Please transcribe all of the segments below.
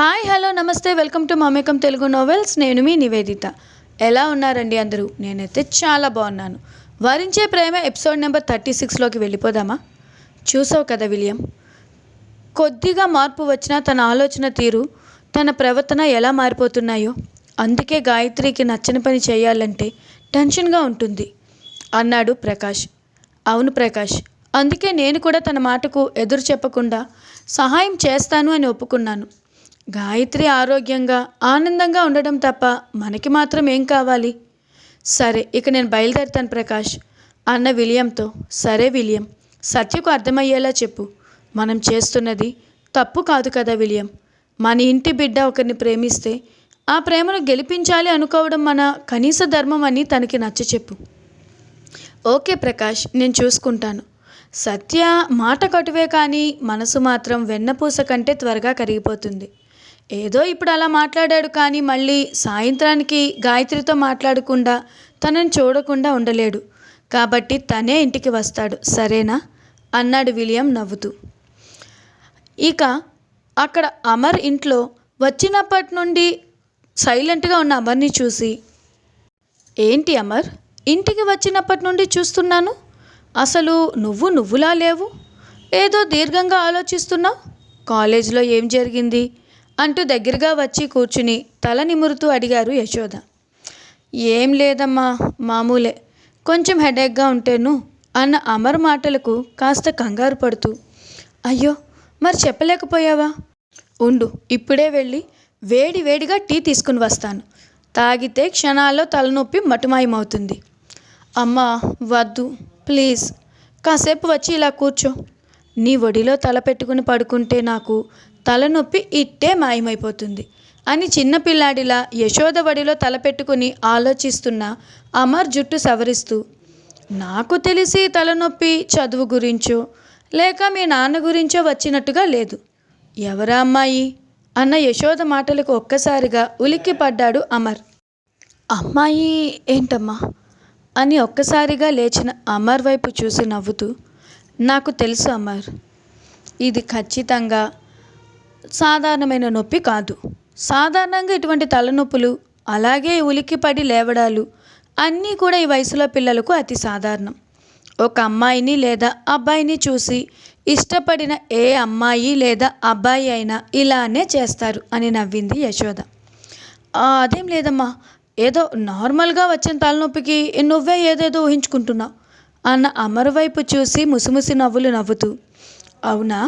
Hi hello నమస్తే welcome to మమేకం Telugu novels. నేను మీ నివేదిత. ఎలా ఉన్నారండి అందరూ? నేనైతే చాలా బాగున్నాను. వరించే ప్రేమ ఎపిసోడ్ నెంబర్ థర్టీ సిక్స్లోకి వెళ్ళిపోదామా? చూసావు కదా విలియం? కొద్దిగా మార్పు వచ్చినా తన ఆలోచన తీరు తన ప్రవర్తన ఎలా మారిపోతున్నాయో. అందుకే గాయత్రికి నచ్చని పని చేయాలంటే టెన్షన్గా ఉంటుంది అన్నాడు ప్రకాష్. అవును ప్రకాష్. అందుకే నేను కూడా తన మాటకు ఎదురు చెప్పకుండా సహాయం చేస్తాను అని ఒప్పుకున్నాను. గాయత్రి ఆరోగ్యంగా ఆనందంగా ఉండడం తప్ప మనకి మాత్రం ఏం కావాలి? సరే ఇక నేను బయలుదేరుతాను ప్రకాష్. అన్న విలియంతో సరే విలియం సత్యకు అర్థమయ్యేలా చెప్పు. మనం చేస్తున్నది తప్పు కాదు కదా విలియం. మన ఇంటి బిడ్డ ఒకరిని ప్రేమిస్తే ఆ ప్రేమను గెలిపించాలి అనుకోవడం మన కనీస ధర్మం అని తనకి నచ్చ చెప్పు. ఓకే ప్రకాష్ నేను చూసుకుంటాను. సత్య మాట కటువే కానీ మనసు మాత్రం వెన్నపూస కంటే త్వరగా కరిగిపోతుంది. ఏదో ఇప్పుడు అలా మాట్లాడాడు కానీ మళ్ళీ సాయంత్రానికి గాయత్రితో మాట్లాడకుండా తనని చూడకుండా ఉండలేడు. కాబట్టి తనే ఇంటికి వస్తాడు. సరేనా? అన్నాడు విలియం నవ్వుతూ. ఇక అక్కడ అమర్ ఇంట్లో వచ్చినప్పటి నుండి సైలెంట్గా ఉన్న అమర్ని చూసి ఏంటి అమర్? ఇంటికి వచ్చినప్పటి నుండి చూస్తున్నాను? అసలు నువ్వు నువ్వులా లేవు? ఏదో దీర్ఘంగా ఆలోచిస్తున్నావు? కాలేజీలో ఏం జరిగింది? అంటూ దగ్గరగా వచ్చి కూర్చుని తల నిమురుతూ అడిగారు యశోద. ఏం లేదమ్మా మామూలే. కొంచెం హెడేక్గా ఉంటేను అన్న అమర్ మాటలకు కాస్త కంగారు పడుతూ అయ్యో మరి చెప్పలేకపోయావా? ఉండు ఇప్పుడే వెళ్ళి వేడి వేడిగా టీ తీసుకుని వస్తాను. తాగితే క్షణాల్లో తలనొప్పి మటుమాయమవుతుంది. అమ్మా వద్దు ప్లీజ్. కాసేపు వచ్చి ఇలా కూర్చో. నీ ఒడిలో తల పెట్టుకుని పడుకుంటే నాకు తలనొప్పి ఇట్టే మాయమైపోతుంది అని చిన్నపిల్లాడిలా యశోద వడిలో తలపెట్టుకుని ఆలోచిస్తున్న అమర్ జుట్టు సవరిస్తూ నాకు తెలిసి తలనొప్పి చదువు గురించో లేక మీ నాన్న గురించో వచ్చినట్టుగా లేదు. ఎవరా అమ్మాయి? అన్న యశోద మాటలకు ఒక్కసారిగా ఉలిక్కి పడ్డాడు అమర్. అమ్మాయి ఏంటమ్మా? అని ఒక్కసారిగా లేచిన అమర్ వైపు చూసి నవ్వుతూ నాకు తెలుసు అమర్. ఇది ఖచ్చితంగా సాధారణమైన నొప్పి కాదు. సాధారణంగా ఇటువంటి తలనొప్పులు అలాగే ఉలిక్కిపడి లేవడాలు అన్నీ కూడా ఈ వయసులో పిల్లలకు అతి సాధారణం. ఒక అమ్మాయిని లేదా అబ్బాయిని చూసి ఇష్టపడిన ఏ అమ్మాయి లేదా అబ్బాయి అయినా ఇలానే చేస్తారు అని నవ్వింది యశోద. అదేం లేదమ్మా ఏదో నార్మల్గా వచ్చిన తలనొప్పికి నువ్వే ఏదేదో ఊహించుకుంటున్నావు అన్న అమర్ వైపు చూసి ముసిముసి నవ్వులు నవ్వుతూ అవునా?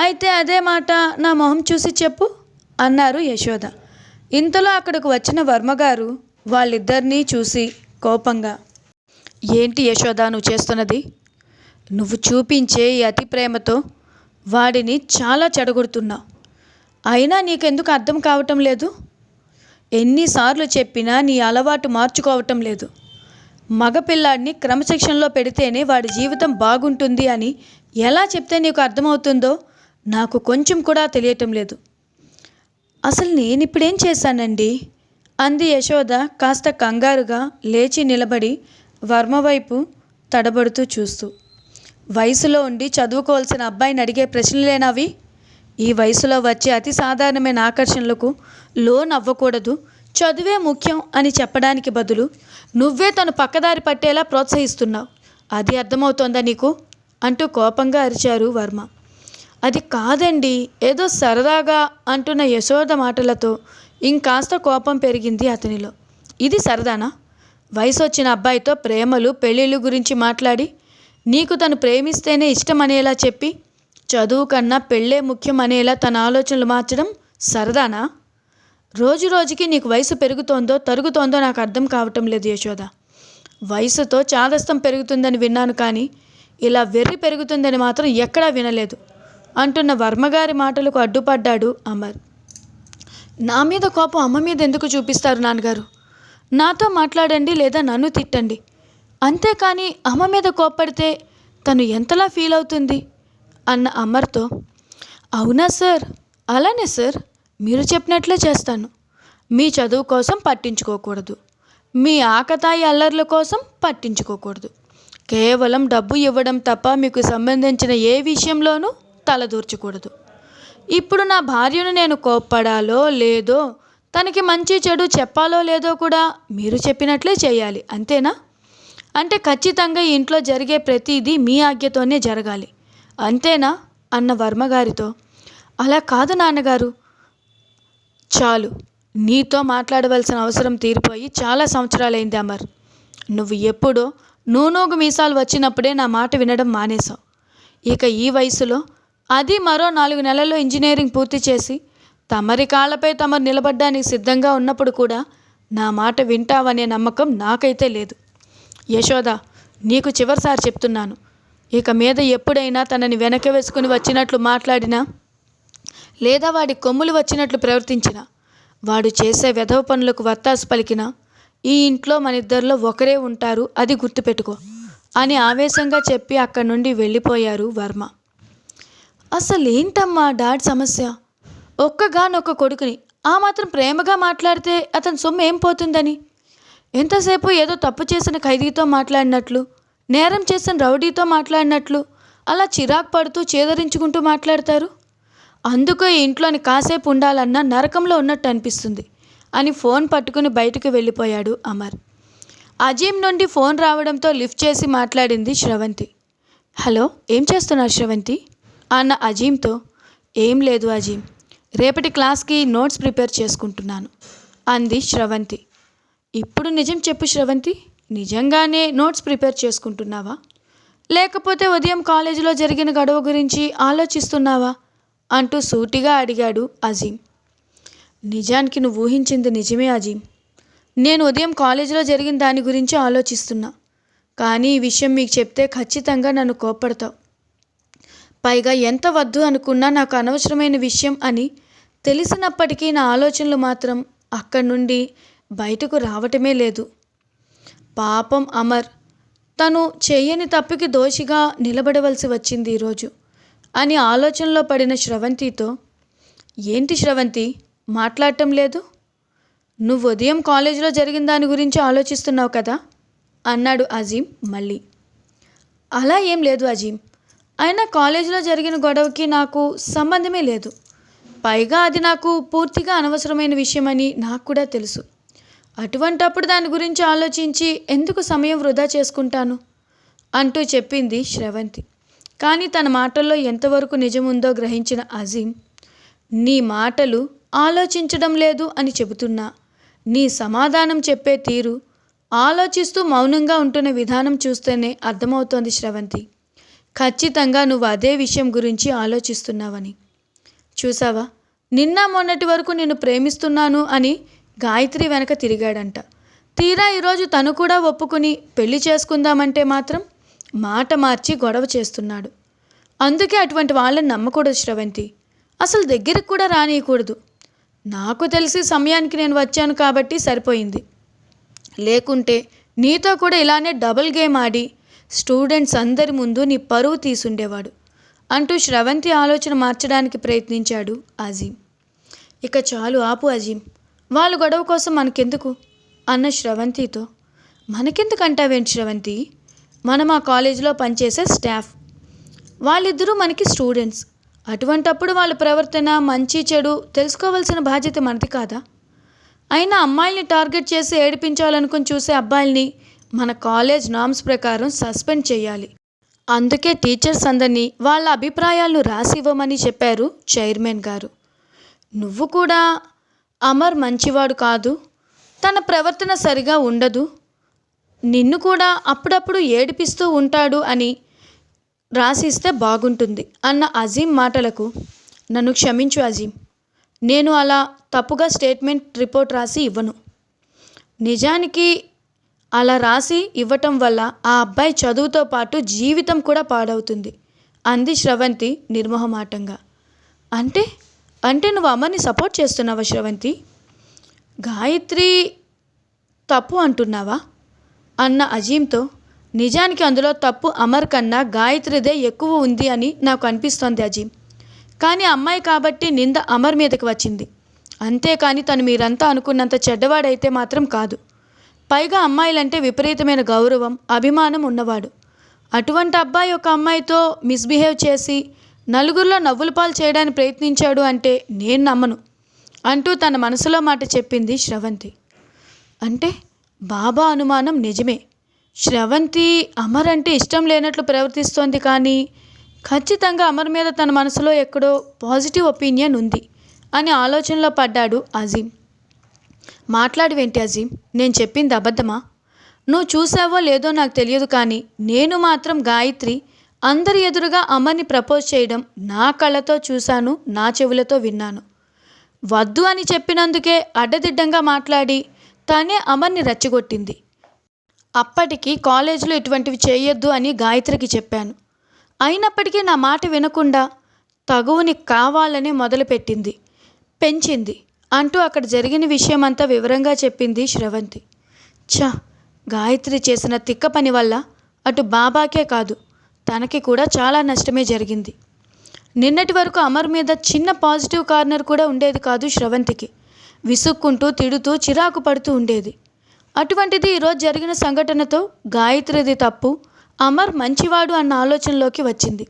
అయితే అదే మాట నా మొహం చూసి చెప్పు అన్నారు యశోద. ఇంతలో అక్కడికి వచ్చిన వర్మగారు వాళ్ళిద్దరినీ చూసి కోపంగా ఏంటి యశోద నువ్వు చేస్తున్నది? నువ్వు చూపించే ఈ అతి ప్రేమతో వాడిని చాలా చెడగొడుతున్నావు అయినా నీకెందుకు అర్థం కావటం లేదు? ఎన్నిసార్లు చెప్పినా నీ అలవాటు మార్చుకోవటం లేదు. మగపిల్లాడిని క్రమశిక్షణలో పెడితేనే వాడి జీవితం బాగుంటుంది అని ఎలా చెప్తే నీకు అర్థమవుతుందో నాకు కొంచెం కూడా తెలియటం లేదు. అసలు నేను ఇప్పుడేం చేశానండి? అంది యశోద కాస్త కంగారుగా లేచి నిలబడి వర్మ వైపు తడబడుతూ చూస్తూ. వయసులో ఉండి చదువుకోవాల్సిన అబ్బాయిని అడిగే ప్రశ్నలేనవి? ఈ వయసులో వచ్చే అతి సాధారణమైన ఆకర్షణలకు లోన్ అవ్వకూడదు. చదువే ముఖ్యం అని చెప్పడానికి బదులు నువ్వే తను పక్కదారి పట్టేలా ప్రోత్సహిస్తున్నావు. అది అర్థమవుతోందా నీకు? అంటూ కోపంగా అరిచారు వర్మ. అది కాదండి ఏదో సరదాగా అంటున్న యశోద మాటలతో ఇంకాస్త కోపం పెరిగింది అతనిలో. ఇది సరదానా? వయసు వచ్చిన అబ్బాయితో ప్రేమలు పెళ్ళిళ్ళు గురించి మాట్లాడి నీకు తను ప్రేమిస్తేనే ఇష్టం అనేలా చెప్పి చదువు కన్నా పెళ్ళే ముఖ్యం అనేలా తన ఆలోచనలు మార్చడం సరదానా? రోజు రోజుకి నీకు వయసు పెరుగుతోందో తరుగుతోందో నాకు అర్థం కావటం లేదు యశోద. వయసుతో చాదస్తం పెరుగుతుందని విన్నాను కానీ ఇలా వెర్రి పెరుగుతుందని మాత్రం ఎక్కడా వినలేదు. అంటున్న వర్మగారి మాటలకు అడ్డుపడ్డాడు అమర్. నా మీద కోపం అమ్మ మీద ఎందుకు చూపిస్తారు నాన్నగారు? నాతో మాట్లాడండి లేదా నన్ను తిట్టండి. అంతేకాని అమ్మ మీద కోప్పడితే తను ఎంతలా ఫీల్ అవుతుంది? అన్న అమర్తో అవునా సార్? అలానే సార్ మీరు చెప్పినట్లే చేస్తాను. మీ చదువు కోసం పట్టించుకోకూడదు. మీ ఆకతాయి అల్లర్ల కోసం పట్టించుకోకూడదు. కేవలం డబ్బు ఇవ్వడం తప్ప మీకు సంబంధించిన ఏ విషయంలోనూ తలదూర్చకూడదు ఇప్పుడు నా భార్యను నేను కోప్పడాలో లేదో తనకి మంచి చెడు చెప్పాలో లేదో కూడా మీరు చెప్పినట్లే చేయాలి అంతేనా? అంటే ఖచ్చితంగా ఇంట్లో జరిగే ప్రతిదీ మీ ఆజ్ఞతోనే జరగాలి అంతేనా? అన్న వర్మగారితో అలా కాదు నాన్నగారు. చాలు నీతో మాట్లాడవలసిన అవసరం తీరిపోయి చాలా సంవత్సరాలైంది అమర్. నువ్వు ఎప్పుడో నూనోగు మీసాలు వచ్చినప్పుడే నా మాట వినడం మానేశావు. ఇక ఈ వయసులో అది మరో నాలుగు నెలల్లో ఇంజనీరింగ్ పూర్తి చేసి తమరి కాళ్ళపై తమరు నిలబడ్డానికి సిద్ధంగా ఉన్నప్పుడు కూడా నా మాట వింటావనే నమ్మకం నాకైతే లేదు. యశోద నీకు చివరిసారి చెప్తున్నాను. ఇక మీద ఎప్పుడైనా తనని వెనక వేసుకుని వచ్చినట్లు మాట్లాడినా లేదా వాడి కొమ్ములు వచ్చినట్లు ప్రవర్తించినా వాడు చేసే వెధవ పనులకు వత్తాసు పలికినా ఈ ఇంట్లో మన ఇద్దరిలో ఒకరే ఉంటారు అది గుర్తుపెట్టుకో అని ఆవేశంగా చెప్పి అక్కడి నుండి వెళ్ళిపోయారు వర్మ. అసలు ఏంటమ్మా డాడ్ సమస్య? ఒక్కగానొక్క కొడుకుని ఆ మాత్రం ప్రేమగా మాట్లాడితే అతని సొమ్ము ఏం పోతుందని? ఎంతసేపు ఏదో తప్పు చేసిన ఖైదీతో మాట్లాడినట్లు నేరం చేసిన రౌడీతో మాట్లాడినట్లు అలా చిరాకు పడుతూ చేదరించుకుంటూ మాట్లాడతారు? అందుకు ఈ ఇంట్లోని కాసేపు ఉండాలన్నా నరకంలో ఉన్నట్టు అనిపిస్తుంది అని ఫోన్ పట్టుకుని బయటకు వెళ్ళిపోయాడు అమర్. అజీం నుండి ఫోన్ రావడంతో లిఫ్ట్ చేసి మాట్లాడింది శ్రవంతి. హలో ఏం చేస్తున్నారు శ్రవంతి? అన్న అజీమ్తో ఏం లేదు అజీం రేపటి క్లాస్కి నోట్స్ ప్రిపేర్ చేసుకుంటున్నాను అంది శ్రవంతి. ఇప్పుడు నిజం చెప్పు శ్రవంతి నిజంగానే నోట్స్ ప్రిపేర్ చేసుకుంటున్నావా? లేకపోతే ఉదయం కాలేజీలో జరిగిన గొడవ గురించి ఆలోచిస్తున్నావా? అంటూ సూటిగా అడిగాడు అజీం నిజానికి నువ్వు ఊహించింది నిజమే అజీం నేను ఉదయం కాలేజీలో జరిగిన దాని గురించి ఆలోచిస్తున్నా. కానీ ఈ విషయం మీకు చెప్తే ఖచ్చితంగా నన్ను కోప్పడతావు. పైగా ఎంత వద్దు అనుకున్నా నాకు అనవసరమైన విషయం అని తెలిసినప్పటికీ నా ఆలోచనలు మాత్రం అక్కడి నుండి బయటకు రావటమే లేదు. పాపం అమర్ తను చేయని తప్పుకి దోషిగా నిలబడవలసి వచ్చింది ఈరోజు అని ఆలోచనలో పడిన శ్రవంతితో ఏంటి శ్రవంతి మాట్లాడటం లేదు? నువ్వు ఉదయం కాలేజీలో జరిగిన దాని గురించి ఆలోచిస్తున్నావు కదా? అన్నాడు అజీం మళ్ళీ. అలా ఏం లేదు అజీం అయినా కాలేజీలో జరిగిన గొడవకి నాకు సంబంధమే లేదు. పైగా అది నాకు పూర్తిగా అనవసరమైన విషయమని నాకు కూడా తెలుసు. అటువంటప్పుడు దాని గురించి ఆలోచించి ఎందుకు సమయం వృధా చేసుకుంటాను? అంటూ చెప్పింది శ్రవంతి. కానీ తన మాటల్లో ఎంతవరకు నిజముందో గ్రహించిన అజీం నీ మాటలు ఆలోచించడం లేదు అని చెబుతున్నా. నీ సమాధానం చెప్పే తీరు ఆలోచిస్తూ మౌనంగా ఉంటున్న విధానం చూస్తేనే అర్థమవుతోంది శ్రవంతి. ఖచ్చితంగా నువ్వు అదే విషయం గురించి ఆలోచిస్తున్నావని. చూసావా? నిన్న మొన్నటి వరకు నేను ప్రేమిస్తున్నాను అని గాయత్రి వెనక తిరిగాడంట. తీరా ఈరోజు తను కూడా ఒప్పుకుని పెళ్ళి చేసుకుందామంటే మాత్రం మాట మార్చి గొడవ చేస్తున్నాడు. అందుకే అటువంటి వాళ్ళని నమ్మకూడదు శ్రవంతి. అసలు దగ్గరికి కూడా రానియకూడదు. నాకు తెలిసి సమయానికి నేను వచ్చాను కాబట్టి సరిపోయింది. లేకుంటే నీతో కూడా ఇలానే డబుల్ గేమ్ ఆడి స్టూడెంట్స్ అందరి ముందు నీ పరువు తీసుండేవాడు అంటూ శ్రవంతి ఆలోచన మార్చడానికి ప్రయత్నించాడు అజీం ఇక చాలు ఆపు అజీం వాళ్ళు గొడవ కోసం మనకెందుకు? అన్న శ్రవంతితో. మనకెందుకు శ్రవంతి? మనం ఆ కాలేజీలో పనిచేసే స్టాఫ్. వాళ్ళిద్దరూ మనకి స్టూడెంట్స్. అటువంటప్పుడు వాళ్ళ ప్రవర్తన మంచి చెడు తెలుసుకోవాల్సిన బాధ్యత మనది కాదా? అయినా అమ్మాయిల్ని టార్గెట్ చేసి ఏడిపించాలనుకుని చూసే అబ్బాయిల్ని మన కాలేజ్ నామ్స్ ప్రకారం సస్పెండ్ చేయాలి. అందుకే టీచర్స్ అందరినీ వాళ్ళ అభిప్రాయాలను రాసి ఇవ్వమని చెప్పారు చైర్మన్ గారు. నువ్వు కూడా అమర్ మంచివాడు కాదు. తన ప్రవర్తన సరిగా ఉండదు. నిన్ను కూడా అప్పుడప్పుడు ఏడిపిస్తూ ఉంటాడు అని రాసిస్తే బాగుంటుంది అన్న అజీం మాటలకు. నన్ను క్షమించు అజీం నేను అలా తప్పుగా స్టేట్మెంట్ రిపోర్ట్ రాసి ఇవ్వను. నిజానికి అలా రాసి ఇవ్వటం వల్ల ఆ అబ్బాయి చదువుతో పాటు జీవితం కూడా పాడవుతుంది. అంది శ్రవంతి నిర్మోహమాటంగా. అంటే అంటే నువ్వు అమ్మని సపోర్ట్ చేస్తున్నావా శ్రవంతి? గాయత్రి తప్పు అంటున్నావా? అన్న అజీంతో నిజానికి అందులో తప్పు అమర్ కన్నా గాయత్రిదే ఎక్కువ ఉంది అని నాకు అనిపిస్తోంది అజీం. కానీ అమ్మాయి కాబట్టి నింద అమర్ మీదకి వచ్చింది. అంతేకాని తను మీరంతా అనుకున్నంత చెడ్డవాడైతే మాత్రం కాదు. పైగా అమ్మాయిలంటే విపరీతమైన గౌరవం అభిమానం ఉన్నవాడు. అటువంటి అబ్బాయి ఒక అమ్మాయితో మిస్బిహేవ్ చేసి నలుగురిలో నవ్వుల పాలు చేయడానికి ప్రయత్నించాడు అంటే నేను నమ్మను అంటూ తన మనసులో మాట చెప్పింది శ్రవంతి. అంటే బాబా అనుమానం నిజమే. శ్రవంతి అమర్ అంటే ఇష్టం లేనట్లు ప్రవర్తిస్తోంది కానీ ఖచ్చితంగా అమర్ మీద తన మనసులో ఎక్కడో పాజిటివ్ ఒపీనియన్ ఉంది అని ఆలోచనలో పడ్డాడు అజీం మాట్లాడువేంటి అజీ నేను చెప్పింది అబద్ధమా? నువ్వు చూసావో లేదో నాకు తెలియదు కానీ నేను మాత్రం గాయత్రి అందరి ఎదురుగా అమర్ని ప్రపోజ్ చేయడం నా కళ్ళతో చూశాను నా చెవులతో విన్నాను. వద్దు అని చెప్పినందుకే అడ్డదిడ్డంగా మాట్లాడి తనే అమర్ని రెచ్చగొట్టింది. అప్పటికి కాలేజీలో ఇటువంటివి చేయొద్దు అని గాయత్రికి చెప్పాను. అయినప్పటికీ నా మాట వినకుండా తగువుని కావాలని మొదలుపెట్టింది పెంచింది. అంటూ అక్కడ జరిగిన విషయమంతా వివరంగా చెప్పింది శ్రవంతి. ఛ! గాయత్రి చేసిన తిక్క పని వల్ల అటు బాబాకే కాదు తనకి కూడా చాలా నష్టమే జరిగింది. నిన్నటి వరకు అమర్ మీద చిన్న పాజిటివ్ కార్నర్ కూడా ఉండేది కాదు శ్రవంతికి. విసుక్కుంటూ తిడుతూ చిరాకు పడుతూ ఉండేది. అటువంటిది ఈరోజు జరిగిన సంఘటనతో గాయత్రిది తప్పు అమర్ మంచివాడు అన్న ఆలోచనలోకి వచ్చింది.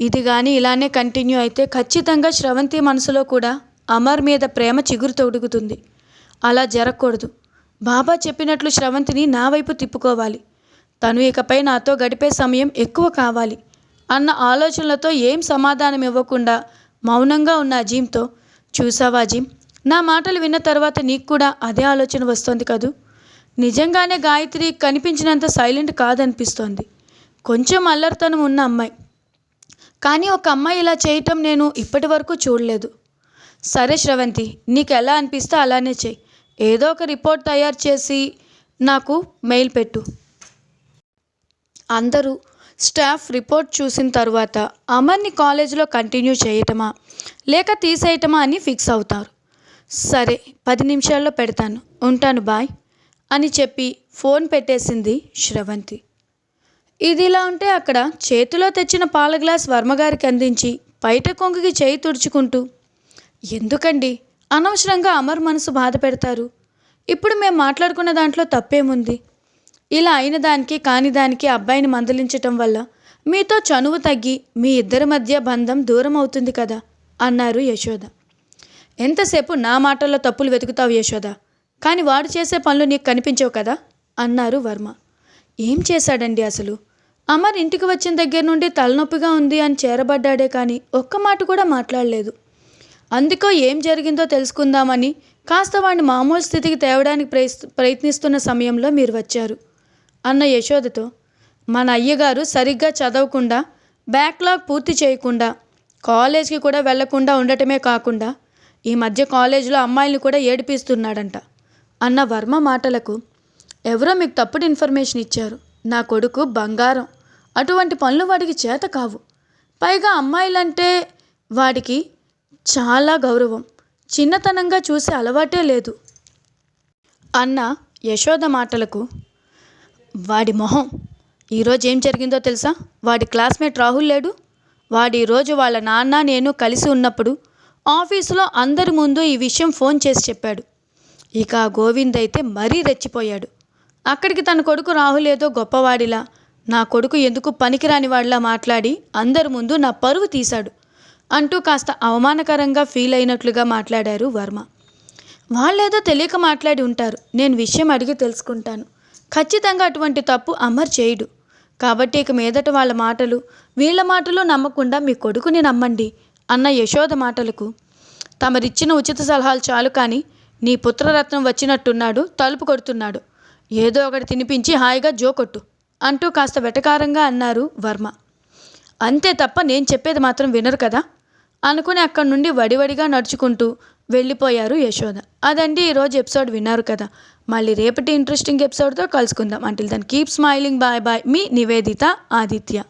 ఇది కానీ ఇలానే కంటిన్యూ అయితే ఖచ్చితంగా శ్రవంతి మనసులో కూడా అమర్ మీద ప్రేమ చిగురు తొడుగుతుంది. అలా జరగకూడదు. బాబా చెప్పినట్లు శ్రవంతిని నా వైపు తిప్పుకోవాలి. తను ఇకపై నాతో గడిపే సమయం ఎక్కువ కావాలి అన్న ఆలోచనలతో ఏం సమాధానం ఇవ్వకుండా మౌనంగా ఉన్న అజీంతో చూసావా అజీం నా మాటలు విన్న తర్వాత నీకు కూడా అదే ఆలోచన వస్తోంది కదూ? నిజంగానే గాయత్రి కనిపించినంత సైలెంట్ కాదనిపిస్తోంది. కొంచెం అల్లరితనం ఉన్న అమ్మాయి. కానీ ఒక అమ్మాయి ఇలా చేయటం నేను ఇప్పటి వరకు చూడలేదు. సరే శ్రవంతి నీకు ఎలా అనిపిస్తే అలానే చెయ్యి. ఏదో ఒక రిపోర్ట్ తయారు చేసి నాకు మెయిల్ పెట్టు. అందరూ స్టాఫ్ రిపోర్ట్ చూసిన తర్వాత అమర్ని కాలేజీలో కంటిన్యూ చేయటమా లేక తీసేయటమా అని ఫిక్స్ అవుతారు. సరే పది నిమిషాల్లో పెడతాను. ఉంటాను బాయ్ అని చెప్పి ఫోన్ పెట్టేసింది శ్రవంతి. ఇది ఇలా ఉంటే అక్కడ చేతిలో తెచ్చిన పాల గ్లాస్ వర్మగారికి అందించి బయట కొంగుకి చేయి తుడుచుకుంటూ ఎందుకండి? అనవసరంగా అమర్ మనసు బాధ పెడతారు. ఇప్పుడు మేము మాట్లాడుకున్న దాంట్లో తప్పేముంది? ఇలా అయిన దానికి కాని దానికి అబ్బాయిని మందలించటం వల్ల మీతో చనువు తగ్గి మీ ఇద్దరి మధ్య బంధం దూరం అవుతుంది కదా? అన్నారు యశోద. ఎంతసేపు నా మాటల్లో తప్పులు వెతుకుతావు యశోద? కానీ వాడు చేసే పనులు నీకు కనిపించవు కదా? అన్నారు వర్మ. ఏం చేశాడండి అసలు? అమర్ ఇంటికి వచ్చిన దగ్గర నుండి తలనొప్పిగా ఉంది అని చేరబడ్డాడే కానీ ఒక్క మాట కూడా మాట్లాడలేదు. అందుకో ఏం జరిగిందో తెలుసుకుందామని కాస్త వాడిని మామూలు స్థితికి తేవడానికి ప్రయస్- ప్రయత్నిస్తున్న సమయంలో మీరు వచ్చారు. అన్న యశోదతో మన అయ్యగారు సరిగ్గా చదవకుండా బ్యాక్లాగ్ పూర్తి చేయకుండా కాలేజ్కి కూడా వెళ్ళకుండా ఉండటమే కాకుండా ఈ మధ్య కాలేజీలో అమ్మాయిల్ని కూడా ఏడిపిస్తున్నాడంట. అన్న వర్మ మాటలకు ఎవరో మీకు తప్పుడు ఇన్ఫర్మేషన్ ఇచ్చారు. నా కొడుకు బంగారం. అటువంటి పనులు వాడికి చేత కావు. పైగా అమ్మాయిలంటే వాడికి చాలా గౌరవం. చిన్నతనంగా చూసే అలవాటే లేదు. అన్న యశోద మాటలకు వాడి మొహం ఈరోజు ఏం జరిగిందో తెలుసా? వాడి క్లాస్మేట్ రాహుల్ లేడు. వాడు ఈరోజు వాళ్ళ నాన్న నేను కలిసి ఉన్నప్పుడు ఆఫీసులో అందరి ముందు ఈ విషయం ఫోన్ చేసి చెప్పాడు. ఇక ఆ గోవింద్ అయితే మరీ రెచ్చిపోయాడు. అక్కడికి తన కొడుకు రాహుల్ ఏదో గొప్పవాడిలా నా కొడుకు ఎందుకు పనికిరాని వాడిలా మాట్లాడి అందరి ముందు నా పరువు తీశాడు. అంటూ కాస్త అవమానకరంగా ఫీల్ అయినట్లుగా మాట్లాడారు వర్మ. వాళ్ళేదో తెలియక మాట్లాడి ఉంటారు. నేను విషయం అడిగి తెలుసుకుంటాను. ఖచ్చితంగా అటువంటి తప్పు అమర్ చేయడు. కాబట్టి ఇక మీదట వాళ్ళ మాటలు వీళ్ళ మాటలు నమ్మకుండా మీ కొడుకుని నమ్మండి అన్న యశోద మాటలకు. తమరిచ్చిన ఉచిత సలహాలు చాలు కానీ నీ పుత్రరత్నం వచ్చినట్టున్నాడు తలుపు కొడుతున్నాడు. ఏదో ఒకటి తినిపించి హాయిగా జోకొట్టు అంటూ కాస్త వెటకారంగా అన్నారు వర్మ. అంతే తప్ప నేను చెప్పేది మాత్రం వినరు కదా? అనుకుని అక్కడి నుండి వడివడిగా నడుచుకుంటూ వెళ్ళిపోయారు యశోద. అదండి ఈరోజు ఎపిసోడ్ విన్నారు కదా. మళ్ళీ రేపటి ఇంట్రెస్టింగ్ ఎపిసోడ్తో కలుసుకుందాం. అంటే దాన్ని కీప్ స్మైలింగ్ బాయ్ బాయ్ మీ నివేదిత ఆదిత్య.